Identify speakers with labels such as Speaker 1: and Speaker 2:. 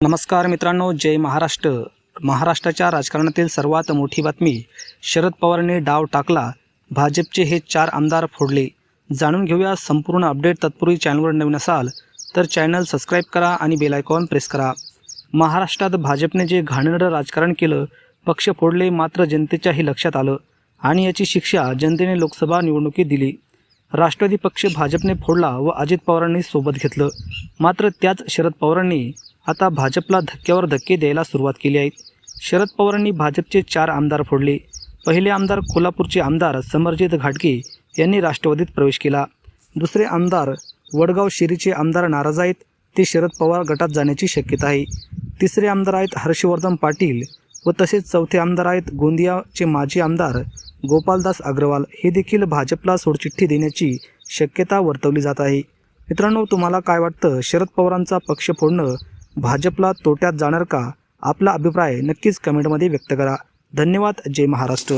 Speaker 1: नमस्कार मित्रांनो जय महाराष्ट्र. महाराष्ट्राच्या राजकारणातील सर्वात मोठी बातमी शरद पवारांनी डाव टाकला भाजपचे हे चार आमदार फोडले. जाणून घेऊया संपूर्ण अपडेट तत्पूर्वी चॅनलवर नवीन असाल तर चॅनल सबस्क्राईब करा आणि बेल आयकॉन प्रेस करा. महाराष्ट्रात भाजपने जे घाणेरडं राजकारण केलं पक्ष फोडले मात्र जनतेच्याही लक्षात आलं आणि याची शिक्षा जनतेने लोकसभा निवडणुकीत दिली. राष्ट्रवादी पक्ष भाजपने फोडला व अजित पवारांनी सोबत घेतलं. मात्र त्याच शरद पवारांनी आता भाजपला धक्क्यावर धक्के द्यायला सुरुवात केली आहे शरद पवारांनी भाजपचे चार आमदार फोडले. पहिले आमदार कोल्हापूरचे आमदार समरजित घाटगे यांनी राष्ट्रवादीत प्रवेश केला. दुसरे आमदार वडगाव शिरीचे आमदार नाराज आहेत. ते शरद पवार गटात जाण्याची शक्यता आहे. तिसरे आमदार आहेत हर्षवर्धन पाटील व तसेच चौथे आमदार आहेत गोंदियाचे माजी आमदार गोपालदास अग्रवाल. हे देखील भाजपला सोडचिठ्ठी देण्याची शक्यता वर्तवली जात आहे. मित्रांनो तुम्हाला काय वाटतं? शरद पवारांचा पक्ष फोडणं भाजपला तोट्यात जाणार का? आपला अभिप्राय नक्कीच कमेंटमध्ये व्यक्त करा. धन्यवाद. जय महाराष्ट्र.